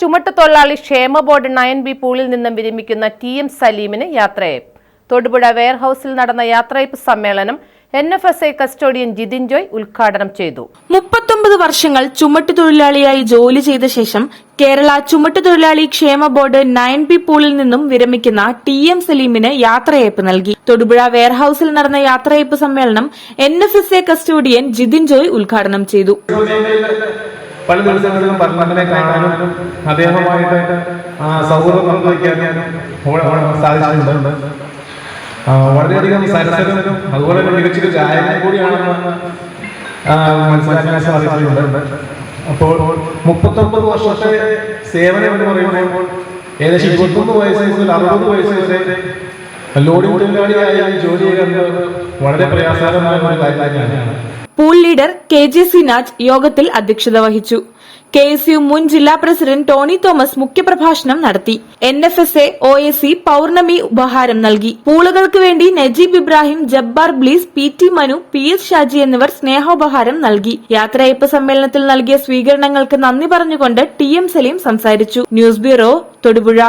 ചുമട്ട് തൊഴിലാളി ക്ഷേമ board nine B പൂളിൽ നിന്നും വിരമിക്കുന്ന ടി എം സലീമിന് യാത്രയയപ്പ്. തൊടുപുഴ വെയർഹൌസിൽ നടന്ന യാത്രയപ്പ് സമ്മേളനം N F S I custodian Jithin Joy ഉദ്ഘാടനം ചെയ്തു. മുപ്പത്തൊമ്പത് വർഷങ്ങൾ ചുമട്ടുതൊഴിലാളിയായി ജോലി ചെയ്ത ശേഷം കേരള ചുമട്ടുതൊഴിലാളി ക്ഷേമ ബോർഡ് നയൻ ബി പൂളിൽ നിന്നും വിരമിക്കുന്ന ടി എം സലീമിന് യാത്രയയപ്പ് നൽകി. തൊടുപുഴ വെയർഹൌസിൽ നടന്ന യാത്രയയപ്പ് സമ്മേളനം N F S A custodian Jithin Joy ഉദ്ഘാടനം ചെയ്തു. പല ദിവസങ്ങളിലും ഭരണത്തിനെ കാണാനും അദ്ദേഹവുമായിട്ട് ആ, സൗഹൃദം പങ്കുവയ്ക്കാനും സാധിച്ചിട്ടുണ്ട്. വളരെയധികം സരസരും അതുപോലെ തന്നെ മികച്ചൊരു ചായനും കൂടിയാണെന്ന് മനസ്സിലാക്കാൻ സാധിച്ചിട്ടുണ്ട്. അപ്പോൾ മുപ്പത്തൊമ്പത് വർഷത്തെ സേവനം എന്ന് പറയുമ്പോൾ ഏകദേശം ഇരുപത്തൊന്ന് വയസ്സ് മുതൽ അറുപത് വയസ്സ് വരെ ലോഡിംഗ് തൊഴിലാളിയായി ജോലി ചെയ്യുന്നത് വളരെ പ്രയാസകരമായ ഒരു കാര്യം തന്നെയാണ് pool leader K J Sinaj യോഗത്തിൽ അധ്യക്ഷത വഹിച്ചു. കെ എസ് യു മുൻ ജില്ലാ പ്രസിഡന്റ് ടോണി തോമസ് മുഖ്യപ്രഭാഷണം നടത്തി. N F S A O A C Pournami ഉപഹാരം നൽകി. പൂളുകൾക്ക് വേണ്ടി Najeeb Ibrahim Jabbar Bliss P T Manu P S Shaji എന്നിവർ സ്നേഹോപഹാരം നൽകി. യാത്രയപ്പ് സമ്മേളനത്തിൽ നൽകിയ സ്വീകരണങ്ങൾക്ക് നന്ദി പറഞ്ഞുകൊണ്ട് ടി എം സലീം സംസാരിച്ചു. News bureau Thodupuzha.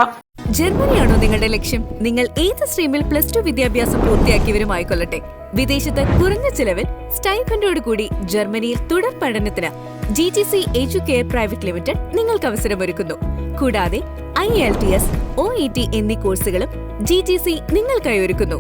ജർമ്മനിയാണോ നിങ്ങളുടെ ലക്ഷ്യം? നിങ്ങൾ ഏത് സ്ട്രീമിൽ പ്ലസ് ടു വിദ്യാഭ്യാസം പൂർത്തിയാക്കിയവരുമായിക്കൊള്ളട്ടെ? വിദേശത്ത് കുറഞ്ഞ ചിലവിൽ സ്റ്റൈഫൻഡോട് കൂടി ജർമ്മനിയിൽ തുടർ പഠനത്തിന് G T C educare private limited നിങ്ങൾക്ക് അവസരമൊരുക്കുന്നു കൂടാതെ I L T S O E T എന്നീ കോഴ്സുകളും ജി ടി സി നിങ്ങൾക്കായി ഒരുക്കുന്നു.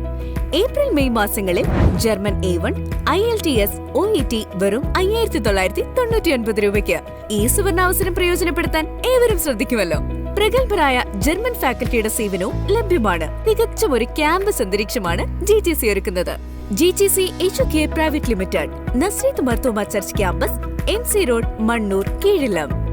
ഏപ്രിൽ മെയ് മാസങ്ങളിൽ German A one I L T S O E T വെറും അയ്യായിരത്തി തൊള്ളായിരത്തി തൊണ്ണൂറ്റി ഒൻപത് രൂപയ്ക്ക് ഈ സുവർണാവസരം പ്രയോജനപ്പെടുത്താൻ ഏവരും ശ്രദ്ധിക്കുമല്ലോ. പ്രഗത്ഭരായ ജർമ്മൻ ഫാക്കൽറ്റിയുടെ സേവനവും ലഭ്യമാണ്. മികച്ച ഒരു ക്യാമ്പസ് അന്തരീക്ഷമാണ് ജി ടി സി ഒരുക്കുന്നത്. G T C H private limited Nasreeth Marthoma church campus M C road Mannoor Keezhillam